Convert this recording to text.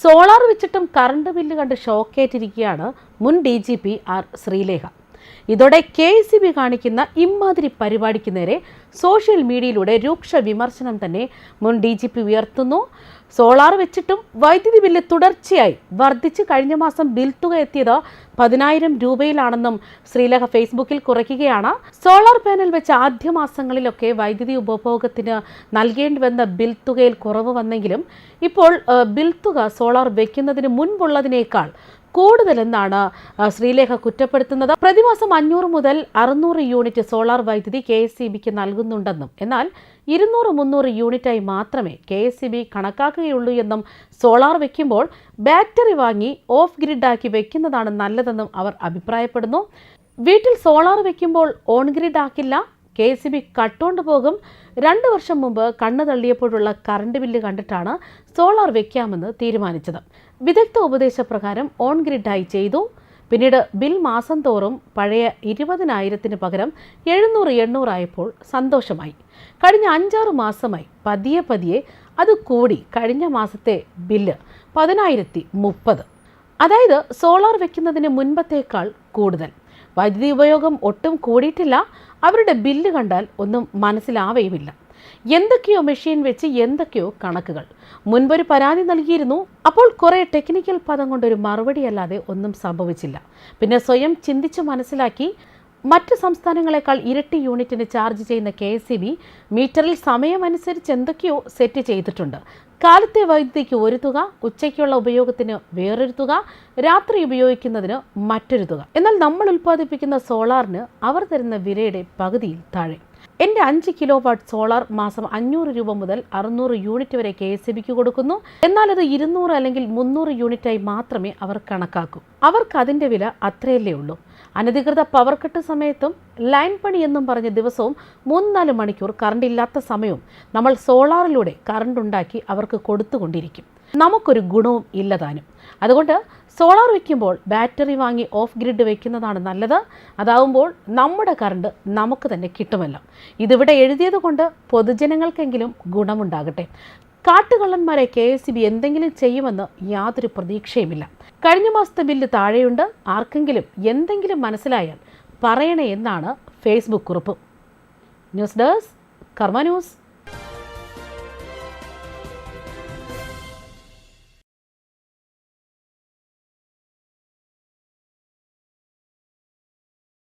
Solar വെച്ചിട്ടും current bill കണ്ട് ഷോക്കേറ്റിരിക്കുകയാണ് മുൻ D G P R Sreelekha. ഇതോടെ കെ സി ബി കാണിക്കുന്ന ഇമ്മാതിരി പരിപാടിക്ക് നേരെ സോഷ്യൽ മീഡിയയിലൂടെ രൂക്ഷ വിമർശനം തന്നെ മുൻ ഡി ജി പി ഉയർത്തുന്നു. സോളാർ വെച്ചിട്ടും വൈദ്യുതി ബില്ല് തുടർച്ചയായി വർദ്ധിച്ച് കഴിഞ്ഞ മാസം ബിൽ തുക എത്തിയത് പതിനായിരം രൂപയിലാണെന്നും ശ്രീലഹ ഫേസ്ബുക്കിൽ കുറിക്കുകയാണ് സോളാർ പാനൽ വെച്ച ആദ്യ മാസങ്ങളിലൊക്കെ വൈദ്യുതി ഉപഭോഗത്തിന് നൽകേണ്ടി വന്ന ബിൽ തുകയിൽ കുറവ് വന്നെങ്കിലും ഇപ്പോൾ ബിൽ തുക സോളാർ വെക്കുന്നതിന് മുൻപുള്ളതിനേക്കാൾ കൂടുതലെന്നാണ് ശ്രീലേഖ കുറ്റപ്പെടുത്തുന്നത്. പ്രതിമാസം അഞ്ഞൂറ് മുതൽ അറുന്നൂറ് യൂണിറ്റ് സോളാർ വൈദ്യുതി കെ എസ് ബിക്ക് നൽകുന്നുണ്ടെന്നും എന്നാൽ ഇരുന്നൂറ് മുന്നൂറ് യൂണിറ്റായി മാത്രമേ കെ എസ് സി ബി കണക്കാക്കുകയുള്ളൂ എന്നും സോളാർ വെക്കുമ്പോൾ ബാറ്ററി വാങ്ങി ഓഫ് ഗ്രിഡാക്കി വെക്കുന്നതാണ് നല്ലതെന്നും അവർ അഭിപ്രായപ്പെടുന്നു. വീട്ടിൽ സോളാർ വെക്കുമ്പോൾ ഓൺ ഗ്രിഡ് ആക്കില്ല കെ എസ് ബി കട്ടുകൊണ്ട് പോകും. രണ്ട് വർഷം മുമ്പ് കണ്ണു തള്ളിയപ്പോഴുള്ള കറണ്ട് ബില്ല് കണ്ടിട്ടാണ് സോളാർ വെക്കാമെന്ന് തീരുമാനിച്ചത്. വിദഗ്ധ ഉപദേശപ്രകാരം ഓൺ ഗ്രിഡായി ചെയ്തു. പിന്നീട് ബിൽ മാസം തോറും പഴയ ഇരുപതിനായിരത്തിന് പകരം എഴുന്നൂറ് എണ്ണൂറായപ്പോൾ സന്തോഷമായി. കഴിഞ്ഞ അഞ്ചാറ് മാസമായി പതിയെ പതിയെ അത് കൂടി കഴിഞ്ഞ മാസത്തെ ബില്ല് പതിനായിരത്തി മുപ്പത്. അതായത് സോളാർ വെക്കുന്നതിന് മുൻപത്തേക്കാൾ കൂടുതൽ. വൈദ്യുതി ഉപയോഗം ഒട്ടും കൂടിയിട്ടില്ല. അവരുടെ ബില്ല് കണ്ടാൽ ഒന്നും മനസ്സിലാവുകയുമില്ല എന്തൊക്കെയോ മെഷീൻ വെച്ച് എന്തൊക്കെയോ കണക്കുകൾ. മുൻപൊരു പരാതി നൽകിയിരുന്നു. അപ്പോൾ കുറേ ടെക്നിക്കൽ പദം കൊണ്ടൊരു മറുപടി അല്ലാതെ ഒന്നും സംഭവിച്ചില്ല. പിന്നെ സ്വയം ചിന്തിച്ച് മനസ്സിലാക്കി മറ്റു സംസ്ഥാനങ്ങളെക്കാൾ ഇരട്ടി യൂണിറ്റിന് ചാർജ് ചെയ്യുന്ന കെ എസ് സി ബി മീറ്ററിൽ സമയമനുസരിച്ച് എന്തൊക്കെയോ സെറ്റ് ചെയ്തിട്ടുണ്ട്. കാലത്തെ വൈദ്യുതിക്ക് ഒരു തുക ഉച്ചയ്ക്കുള്ള ഉപയോഗത്തിന് വേറൊരു തുക രാത്രി ഉപയോഗിക്കുന്നതിന് മറ്റൊരു തുക. എന്നാൽ നമ്മൾ ഉൽപ്പാദിപ്പിക്കുന്ന സോളാറിന് അവർ തരുന്ന വിലയുടെ പകുതിയിൽ താഴെ. എന്റെ അഞ്ച് കിലോ വാട്ട് സോളാർ മാസം അഞ്ഞൂറ് രൂപ മുതൽ അറുന്നൂറ് യൂണിറ്റ് വരെ കെ എസ് ബിക്ക് കൊടുക്കുന്നു. എന്നാൽ അത് ഇരുന്നൂറ് അല്ലെങ്കിൽ മുന്നൂറ് യൂണിറ്റായി മാത്രമേ അവർ കണക്കാക്കൂ. അവർക്ക് അതിന്റെ വില അത്രയല്ലേ ഉള്ളൂ. അനധികൃത പവർ കട്ട് സമയത്തും ലൈൻ പണി എന്നും പറഞ്ഞ ദിവസവും മൂന്നാൽ നാല് മണിക്കൂർ കറണ്ട് ഇല്ലാത്ത സമയവും നമ്മൾ സോളാറിലൂടെ കറണ്ട് ഉണ്ടാക്കി അവർക്ക് കൊടുത്തുകൊണ്ടിരിക്കും. നമുക്കൊരു ഗുണവും ഇല്ലതാനും അതുകൊണ്ട് സോളാർ വയ്ക്കുമ്പോൾ ബാറ്ററി വാങ്ങി ഓഫ് ഗ്രിഡ് വയ്ക്കുന്നതാണ് നല്ലത്. അതാവുമ്പോൾ നമ്മുടെ കറണ്ട് നമുക്ക് തന്നെ കിട്ടുമല്ലോ. ഇതിവിടെ എഴുതിയത് കൊണ്ട് പൊതുജനങ്ങൾക്കെങ്കിലും ഗുണമുണ്ടാകട്ടെ. കാട്ടുകള്ളന്മാരെ കെ എസ് ബി എന്തെങ്കിലും ചെയ്യുമെന്ന് യാതൊരു പ്രതീക്ഷയുമില്ല. കഴിഞ്ഞ മാസത്തെ ബില്ല് താഴെയുണ്ട്. ആർക്കെങ്കിലും എന്തെങ്കിലും മനസ്സിലായാൽ പറയണേ എന്നാണ് ഫേസ്ബുക്ക് കുറിപ്പ്. News desk Karma news.